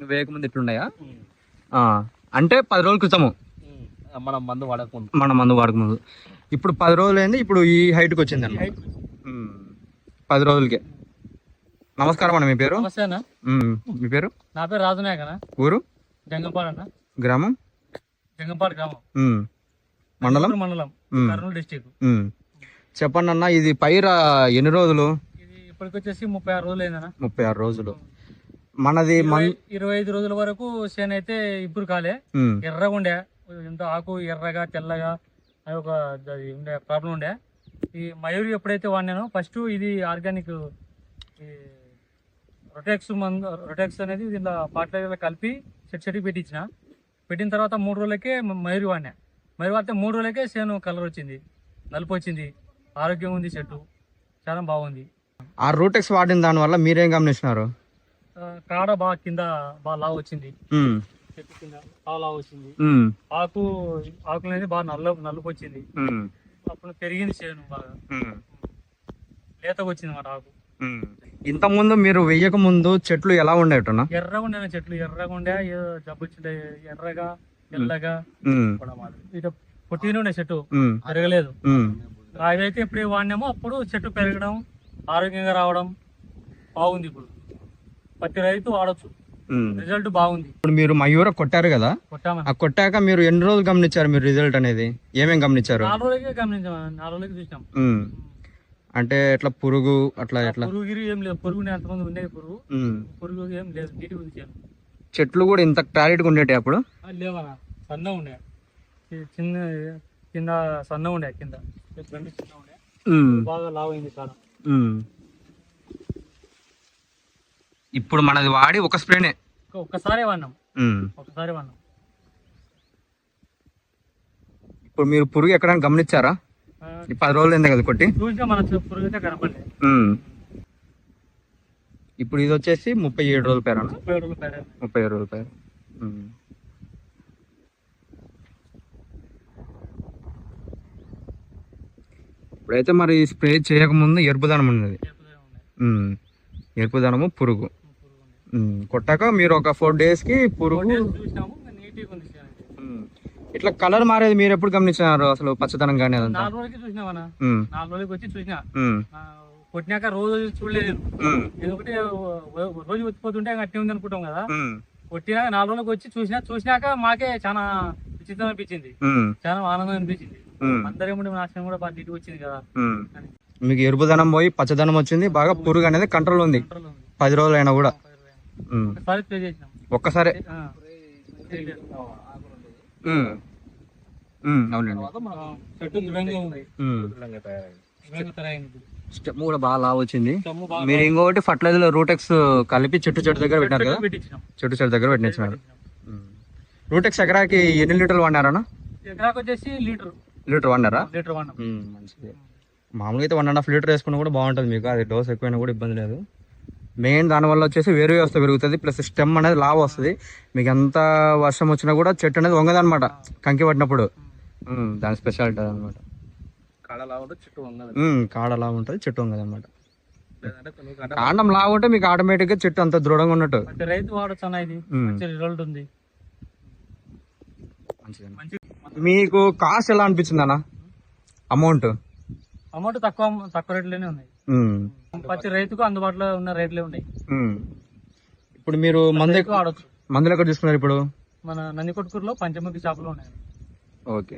వేయక ముందు ఇట్లున్నాయా అంటే పది రోజుల క్రితము. మనం మందు వాడకుండా మన మందు వాడక ముందు ఇప్పుడు పది రోజులు అయింది ఇప్పుడు ఈ హైట్కి వచ్చింది. అన్నమాట ఉమ్. పది రోజులకే. నమస్కారం అన్న మీ పేరు. మీ పేరు? నా పేరు రాజునాయక్ ఊరు? జంగంపాడు అన్న. గ్రామం? జంగంపాడు గ్రామం. మండలం? మండలం. కర్నూలు డిస్టిక్. చెప్పండి అన్న ఇది పైర ఎన్ని రోజులు? ఇది ఇప్పటికొచ్చేసి ముప్పై ఆరు రోజులు అయిందన్న ముప్పై ఆరు రోజులు. మనది మన్ ఇరవై- ఐదు రోజుల వరకు చేను అయితే ఇప్పుడు కాలే. ఎర్రగా ఉండే ఎంత ఆకు ఎర్రగా తెల్లగా అది ఒక అది ఉండే ప్రాబ్లం ఉండే. ఈ మయూరి ఎప్పుడైతే వాడినానో ఫస్ట్ ఇది ఆర్గానిక్ ఈ రొటెక్స్ మందు రొటెక్స్ అనేది దీంట్లో ఫర్టిలైజర్ కలిపి చెట్టు చెట్టుకి పెట్టించిన. పెట్టిన తర్వాత మూడు రోజులకే మయూరి వాడినా. మయూరి వాడితే మూడు రోజులకే చేను కలర్ వచ్చింది. నలుపు వచ్చింది. ఆరోగ్యం ఉంది చెట్టు. చాలా బాగుంది. ఆ రూటెక్స్ వాడిన దాని వల్ల మీరేం గమనిస్తున్నారు ఆ, కాడ బాగా కింద బాగా లావు వచ్చింది. చెట్టు కింద బాగా లావు వచ్చింది. ఆకు ఆకులు అనేది బాగా నల్ల నలుపు వచ్చింది. అప్పుడు పెరిగింది చేను బాగా. లేతకు వచ్చింది మాట ఆకు. ఇంత ముందు మీరు వెయ్యక ముందు చెట్లు ఎలా ఉండేటన్నా ఎర్రగా ఉండే చెట్లు ఎర్రగా ఉండే ఏదో జబ్బు వచ్చిండే ఎర్రగా తెల్లగా ఉమ్. ఇటు పొట్టిగానే ఉండే చెట్టు. పెరగలేదు ఉమ్. అదైతే ఎప్పుడు వాడినామో అప్పుడు చెట్టు పెరగడం ఆరోగ్యంగా రావడం బాగుంది ఇప్పుడు ప్రతి రైతు వాడచ్చు. రిజల్ట్ బాగుంది. ఇప్పుడు మీరు మయూర కొట్టారు కదా ఆ కొట్టాక మీరు ఎన్ని రోజులు గమనించారు మీరు రిజల్ట్ అనేది? ఏమేం గమనించారు? నాలుగు రోజులకే గమనించాం నాలుగు రోజులకి ఉమ్. అంటే ఎట్లా పురుగు అట్లా ఎట్లా? పురుగు ఏం లేదు పురుగు ఎంతమంది ఉండేది పురుగు. పురుగు ఏం లేదు. నీటి ఉంది చెట్లు కూడా ఇంత క్లారిటీగా ఉండేటి అప్పుడు? లేవనా సన్న ఉండే. చిన్న కింద సన్న ఉండే కింద. బాగా లావ్ అయింది చాలా ఉమ్. ఇప్పుడు మనది వాడి ఒక స్ప్రేనే. ఒక్కసారే వాడినాం. ఒక్కసారి వాడినాం. ఇప్పుడు మీరు పురుగు ఎక్కడైనా గమనించారా? పది రోజులు అయింది కదా కొట్టి. ఇప్పుడు ఇది వచ్చేసి ముప్పై ఏడు రోజుల పేరు? ముప్పై ఏడు రోజులు పేరు. ఇప్పుడైతే మరి స్ప్రే చేయకముందు ఎరుపుదనం ఉన్నది. ఎరుపుదనము పురుగు. కొట్టాక మీరు ఒక ఫోర్ డేస్కి పురుగు. ఇట్లా కలర్ మారేది మీరు ఎప్పుడు గమనించినారు అసలు పచ్చదనం కానీ అదంతా? నాలుగు రోజులకి చూసినామన్నా. నాలుగు రోజులకి వచ్చి చూసినా. కొట్టినాక రోజు చూడలేదు. ఎందుకంటే రోజు వచ్చిపోతుంటే అట్టే ఉంది అనుకుంటాం కదా. కొట్టినాక నాలుగు రోజులకు వచ్చి చూసినా చూసినాక మాకే చాలా విచిత్రం అనిపించింది. చాలా ఆనందం అనిపించింది. ఉమ్. అందరేముండి నాశనం కూడా బాగా నీటికి వచ్చింది కదా. మీకు ఎరుపుదనం పోయి పచ్చదనం వచ్చింది బాగా పురుగు అనేది కంట్రోల్ ఉంది. పది రోజులు అయినా కూడా ఒక్కసారే. అవునండి. స్టెమ్ కూడా బాగా లావు వచ్చింది. మీరు ఇంకొకటి ఫర్టిలైజర్ రూటెక్స్ కలిపి చెట్టు చెట్టు దగ్గర పెట్టారు కదా? చెట్టు చెట్టు దగ్గర పెట్టించినారు. రూటెక్స్ ఎకరాకి ఎన్ని లీటర్లు వండారన్నా? ఎకరాకు వచ్చేసి లీటర్. లీటర్ వండారా? లీటర్ మంచిది. మామూలుగా అయితే వన్ అండ్ హాఫ్ లీటర్ వేసుకున్నా కూడా బాగుంటుంది మీకు. అది డోస్ ఎక్కువైనా కూడా ఇబ్బంది లేదు. మెయిన్ దానివల్ల వచ్చేసి వేరు వ్యవస్థ పెరుగుతుంది. ప్లస్ స్టెమ్ అనేది లావ్ వస్తుంది. మీకు ఎంత వర్షం వచ్చినా కూడా చెట్టు అనేది వంగదనమాట కంకి పట్టినప్పుడు. దాని స్పెషాలిటీ అనమాట కాడ లావు ఉంటుంది చెట్టు వంగదనమాట కాండం లావు ఉంటే మీకు ఆటోమేటిక్గా చెట్టు అంత దృఢంగా ఉన్నట్టు. రైతు వాడచ్చు మీకు కాస్ట్ ఎలా అనిపించింది అన్న? అమౌంట్ అమౌంట్ తక్కువ తక్కువ రేట్లోనే ఉన్నాయి ప్రతి రైతుకు అందుబాటులో ఉన్న రేట్లే ఉన్నాయి ఇప్పుడు మీరు మందు ఎక్కువ మందులు ఎక్కడ తీసుకున్నారు ఇప్పుడు? మన నందికొట్కూరులో పంచముఖి షాపులో ఉన్నాయి. ఓకే.